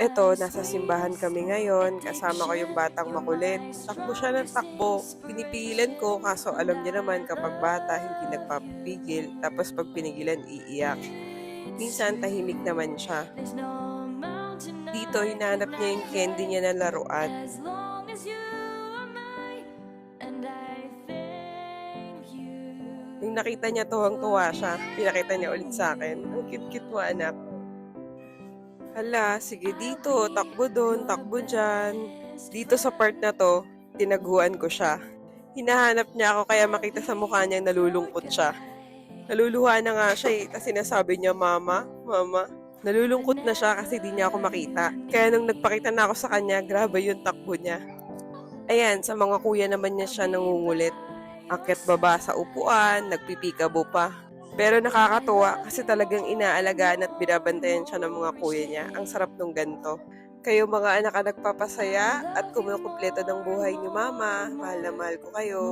Eto, nasa simbahan kami ngayon. Kasama ko yung batang makulit. Takbo siya ng takbo. Pinipigilan ko kaso alam niya naman kapag bata hindi nagpapigil. Tapos pag pinigilan, iiyak. Minsan tahimik naman siya. Dito, hinahanap niya yung candy niya na laruan. Nung nakita niya tuwang-tuwa siya, pinakita niya ulit sa akin. Ang cute-cute mo, anak. Hala, sige dito, takbo doon, takbo dyan. Dito sa part na to, tinaguan ko siya. Hinahanap niya ako kaya makita sa mukha niya nalulungkot siya. Naluluha na nga siya eh, kasi sinasabi niya, Mama, Mama. Nalulungkot na siya kasi di niya ako makita. Kaya nung nagpakita na ako sa kanya, grabe yung takbo niya. Ayan, sa mga kuya naman niya siya nangungulit. Akit baba sa upuan, nagpipikabo pa. Pero nakakatuwa kasi talagang inaalagaan at binabantayan siya ng mga kuya niya. Ang sarap nung ganto. Kayo mga anak na nagpapasaya at kumukumpleto ng buhay niyo mama. Mahal na mahal ko kayo.